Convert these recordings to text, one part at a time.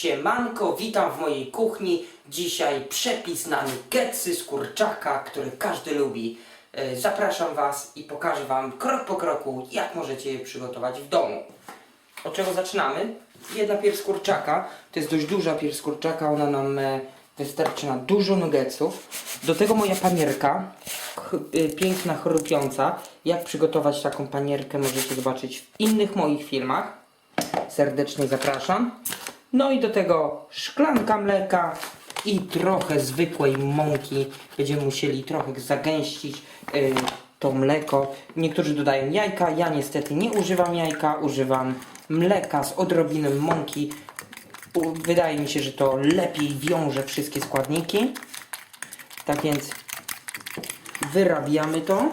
Siemanko, witam w mojej kuchni. Dzisiaj przepis na nuggetsy z kurczaka, który każdy lubi. E, Zapraszam Was i pokażę Wam krok po kroku, jak możecie je przygotować w domu. Od czego zaczynamy? Jedna pierś kurczaka, to jest dość duża pierś kurczaka, ona nam e, wystarczy na dużo nuggetsów. Do tego moja panierka, e, piękna, chrupiąca. Jak przygotować taką panierkę możecie zobaczyć w innych moich filmach. Serdecznie zapraszam. No i do tego szklanka mleka i trochę zwykłej mąki. Będziemy musieli trochę zagęścić y, to mleko. Niektórzy dodają jajka, ja niestety nie używam jajka, używam mleka z odrobiną mąki. Wydaje mi się, że to lepiej wiąże wszystkie składniki. Tak więc wyrabiamy to.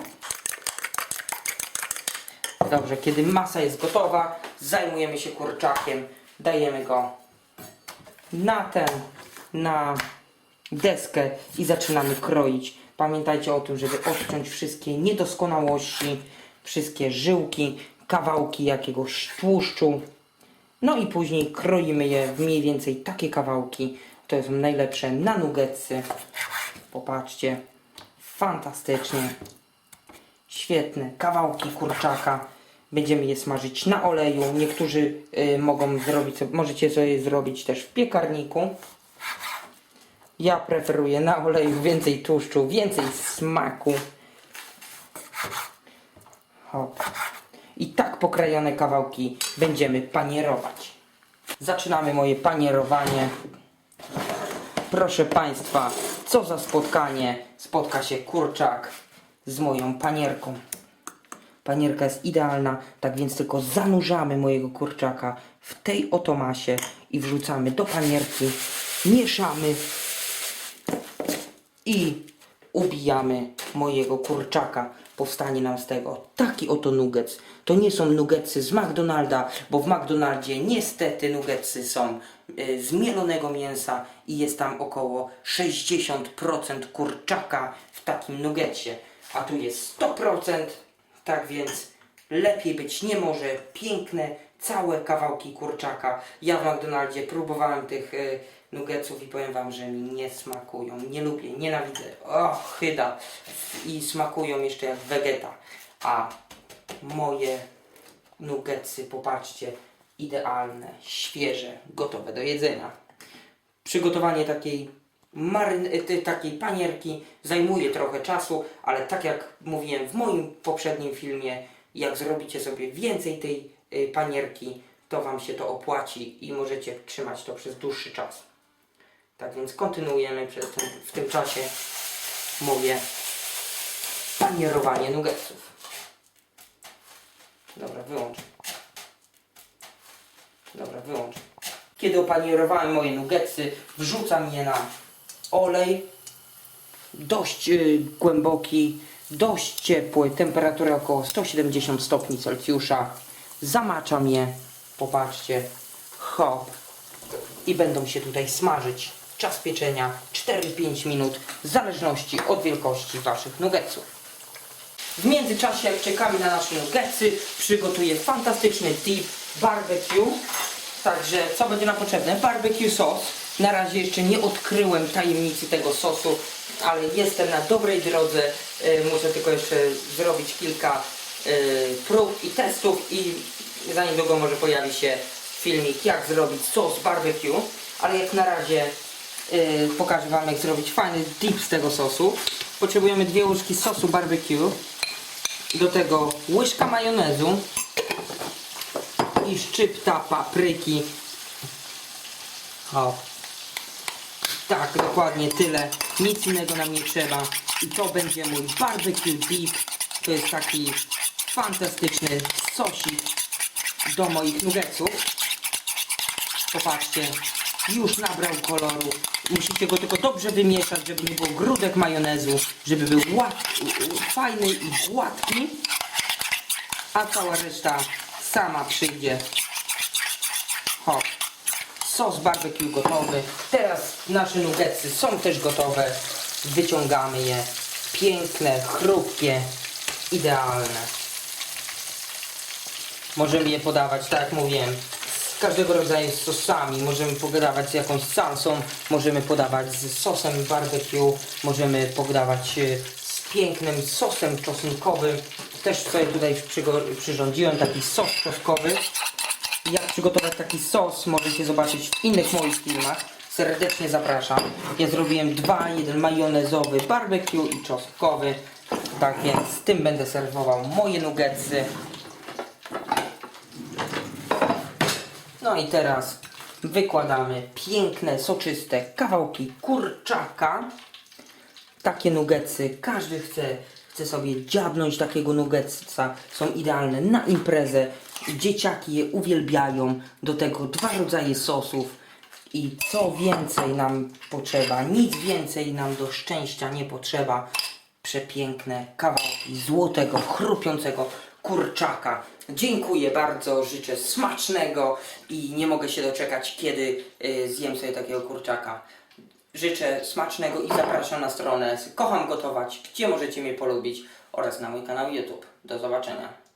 Dobrze, kiedy masa jest gotowa, zajmujemy się kurczakiem, dajemy go na ten, na deskę i zaczynamy kroić. Pamiętajcie o tym, żeby odciąć wszystkie niedoskonałości, wszystkie żyłki, kawałki jakiegoś tłuszczu. No i później kroimy je w mniej więcej takie kawałki. To są najlepsze na nuggetsy. Popatrzcie, fantastycznie. Świetne kawałki kurczaka. Będziemy je smażyć na oleju. Niektórzy y, mogą zrobić, możecie sobie zrobić też w piekarniku. Ja preferuję na oleju więcej tłuszczu, więcej smaku. Hop. I tak pokrajone kawałki będziemy panierować. Zaczynamy moje panierowanie. Proszę Państwa, co za spotkanie. Spotka się kurczak z moją panierką. Panierka jest idealna, tak więc tylko zanurzamy mojego kurczaka w tej oto masie i wrzucamy do panierki, mieszamy i ubijamy mojego kurczaka. Powstanie nam z tego taki oto nuggets. To nie są nuggetsy z McDonalda, bo w McDonaldzie niestety nuggetsy są y, z mielonego mięsa i jest tam około 60% kurczaka w takim nuggetsie. A tu jest 100%, tak więc lepiej być nie może. Piękne, całe kawałki kurczaka. Ja w McDonaldzie próbowałem tych y, i powiem wam, że mi nie smakują. Nie lubię, nienawidzę. O, chyda. I smakują jeszcze jak wegeta. A moje nuggetsy, popatrzcie, idealne, świeże, gotowe do jedzenia. Przygotowanie takiej, takiej panierki zajmuje trochę czasu, ale tak jak mówiłem w moim poprzednim filmie, jak zrobicie sobie więcej tej y, panierki, to Wam się to opłaci i możecie trzymać to przez dłuższy czas. Tak więc kontynuujemy ten, w tym czasie moje panierowanie nuggetsów. Dobra, wyłącz. Dobra, wyłącz. Kiedy opanierowałem moje nuggetsy, wrzucam je na olej dość y, głęboki, dość ciepły, temperatura około 170 stopni Celsjusza. Zamaczam je, popatrzcie, hop i będą się tutaj smażyć. Czas pieczenia 4-5 minut, w zależności od wielkości Waszych nuggetsów. W międzyczasie, jak czekamy na nasze nuggetsy, przygotuję fantastyczny dip barbecue. Także co będzie nam potrzebne? Barbecue sos. Na razie jeszcze nie odkryłem tajemnicy tego sosu, ale jestem na dobrej drodze. E, Muszę tylko jeszcze zrobić kilka e, prób i testów i za niedługo może pojawi się filmik jak zrobić sos barbecue. Ale jak na razie e, pokażę Wam jak zrobić fajny dip z tego sosu. Potrzebujemy dwie łyżki sosu barbecue. Do tego łyżka majonezu i szczypta papryki. O. Tak, dokładnie tyle. Nic innego nam nie trzeba. I to będzie mój barbecue dip. To jest taki fantastyczny sosik do moich nuggetsów. Popatrzcie, już nabrał koloru. Musicie go tylko dobrze wymieszać, żeby nie było grudek majonezu, żeby był ład, fajny i gładki, a cała reszta sama przyjdzie. Hop. Sos barbecue gotowy. Teraz nasze nuggetsy są też gotowe. Wyciągamy je. Piękne, chrupkie, idealne. Możemy je podawać, tak jak mówiłem, z każdego rodzaju sosami. Możemy podawać z jakąś salsą, możemy podawać z sosem barbecue, możemy podawać e, z pięknym sosem czosnkowym. Też sobie tutaj przyrządziłem taki sos czosnkowy. Jak przygotować taki sos możecie zobaczyć w innych moich filmach. Serdecznie zapraszam. Ja zrobiłem dwa, jeden majonezowy, barbecue i czosnkowy. Tak więc z tym będę serwował moje nuggetsy. No i teraz wykładamy piękne, soczyste kawałki kurczaka. Takie nuggetsy, każdy chce, chce sobie dziabnąć takiego nuggetsa. Są idealne na imprezę. Dzieciaki je uwielbiają. Do tego dwa rodzaje sosów. I co więcej nam potrzeba, nic więcej nam do szczęścia nie potrzeba. Przepiękne kawałki złotego, chrupiącego kurczaka. Dziękuję bardzo, życzę smacznego i nie mogę się doczekać, kiedy y, zjem sobie takiego kurczaka. Życzę smacznego i zapraszam na stronę Kocham Gotować, gdzie możecie mnie polubić oraz na mój kanał YouTube. Do zobaczenia.